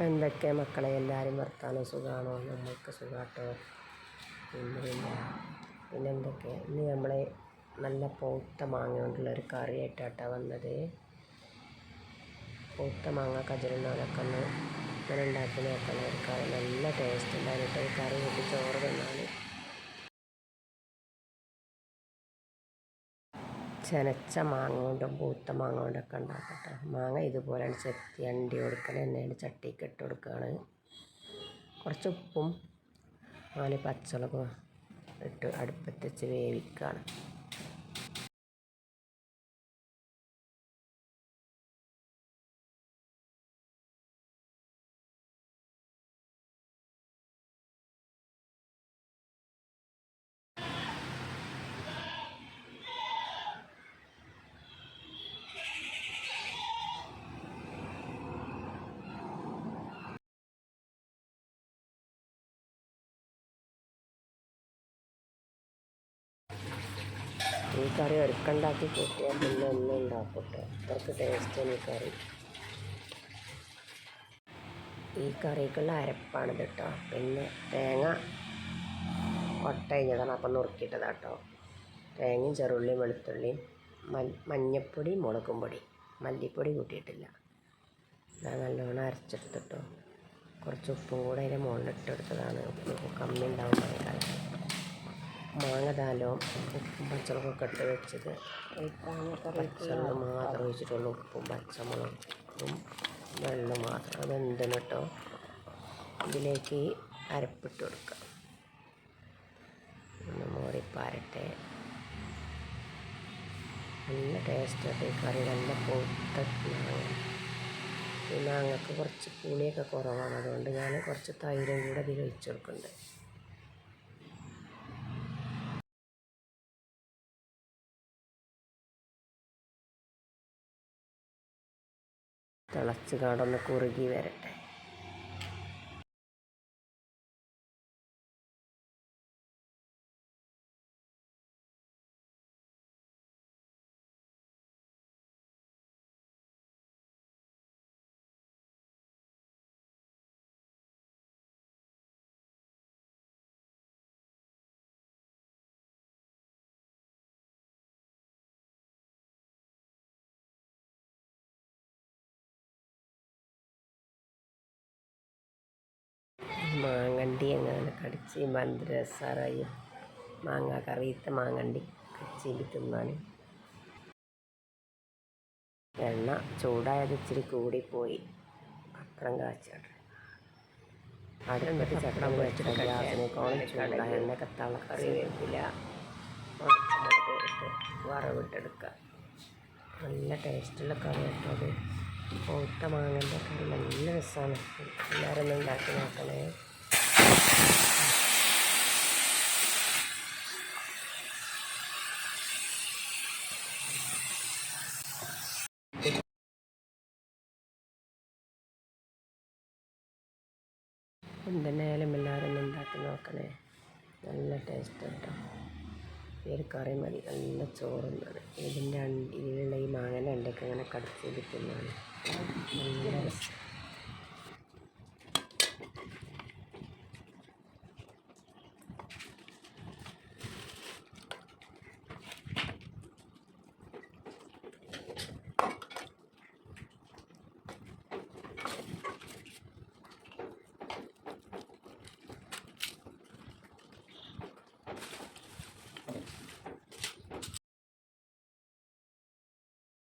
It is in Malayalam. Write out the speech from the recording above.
എന്തൊക്കെ മക്കളെ എല്ലാവരും വർത്താനം സുഖമാണോ നമ്മൾക്ക് സുഖമാട്ടോ പിന്നെ പിന്നെ പിന്നെ എന്തൊക്കെ? ഇന്ന് നമ്മളെ നല്ല പൗത്ത മാങ്ങ കൊണ്ടുള്ള ഒരു കറി ആയിട്ടാട്ടോ വന്നത്. പൗത്ത മാങ്ങ കജലുണ്ടാവലൊക്കെ ഒന്ന് ഇങ്ങനെ ഉണ്ടാക്കി നോക്കണം. ഒരു കറി നല്ല ടേസ്റ്റ് ഉണ്ടായിരുന്നു. ഈ കറി കൂട്ടി ചോറ് തിന്നാൽ ചെനച്ച മാങ്ങ കൊണ്ടും പൂത്ത മാങ്ങ കൊണ്ടൊക്കെ ഉണ്ടാക്കട്ടെ. മാങ്ങ ഇതുപോലെയാണ് ചെത്തി അണ്ടി കൊടുക്കൽ എണ്ണയിൽ ചട്ടിക്ക് ഇട്ട് കൊടുക്കുകയാണ് കുറച്ച് ഉപ്പും നാല് പച്ചമുളകും ഇട്ട് അടുപ്പത്ത് വെച്ച് വേവിക്കുകയാണ് ഈ കറി ഒരുക്കുണ്ടാക്കി കൂട്ടിയാൽ പിന്നെ ഒന്നും ഉണ്ടാക്കട്ടെ. അത്രയ്ക്ക് ടേസ്റ്റ് ഈ കറി. ഈ കറിക്കുള്ള അരപ്പാണിത് കേട്ടോ. പിന്നെ തേങ്ങ ഒട്ട കഴിഞ്ഞതാണ് അപ്പം നുറുക്കിയിട്ടതാണ് കേട്ടോ തേങ്ങയും ചെറുള്ളിയും വെളുത്തുള്ളിയും മഞ്ഞപ്പൊടി മുളകും പൊടി. മല്ലിപ്പൊടി കൂട്ടിയിട്ടില്ല. ഞാൻ നല്ലോണം അരച്ചെടുത്തിട്ടോ. കുറച്ച് ഉപ്പും കൂടെ അതിന്റെ മുകളിലിട്ടെടുത്തതാണ് ഉപ്പ് കമ്മി ഉണ്ടാവും മാങ്ങ താലോ ഉപ്പും പച്ചമുളകൊക്കെ ഇട്ട് വെച്ചത്. പച്ചമുളക് മാത്രം ഒഴിച്ചിട്ടുള്ളൂ. ഉപ്പും പച്ചമുളകും വെള്ളം മാത്രം. അത് എന്തെന്ന് കേട്ടോ ഇതിലേക്ക് അരപ്പിട്ട് കൊടുക്കുക ഒന്ന് മോറിപ്പാരട്ടെ. നല്ല ടേസ്റ്റായിട്ട് ഈ കറി. നല്ല പൊട്ട മാങ്ങ. ഈ മാങ്ങക്ക് കുറച്ച് പുളിയൊക്കെ കുറവാണ്. അതുകൊണ്ട് ഞാൻ കുറച്ച് തൈരും കൂടെ അതിൽ ഒഴിച്ചു കൊടുക്കുന്നുണ്ട്. തിളച്ച് കാടൊന്ന് കുറുകി വരട്ടെ. മാങ്ങണ്ടി അങ്ങനെ കടിച്ച് രസമായി മാങ്ങ കറിയത്തെ മാങ്ങണ്ടി കടിച്ച് തിന്നാൻ എണ്ണ ചൂടായത് ഇച്ചിരി കൂടിപ്പോയി പത്രം കാച്ചാട്ട് അവിടെ എന്നിട്ട് ചക്രം വെച്ചിട്ട് ഗ്യാസിനേക്കോളം ചൂടായ എണ്ണയൊക്കെ തിളക്കറി വേപ്പില്ല ഇട്ട് വറവിട്ടെടുക്കുക നല്ല ടേസ്റ്റുള്ള കറി കേട്ടോ അത് പൗത്ത മാങ്ങന്റെ കറി നല്ല രസമാണ് എല്ലാവരും ഉണ്ടാക്കി നോക്കണേ. എന്തിനായാലും എല്ലാവരും ഒന്ന് ഉണ്ടാക്കി നോക്കണേ. നല്ല ടേസ്റ്റ് കേട്ടോ ഈ കറി മതി. നല്ല ചോറുന്നാണ് ഇതിന്റെ ഇതിലുള്ള ഈ മാങ്ങന്റെ അണ്ടൊക്കെ ഇങ്ങനെ കടിച്ച് തിന്നാണ് നല്ല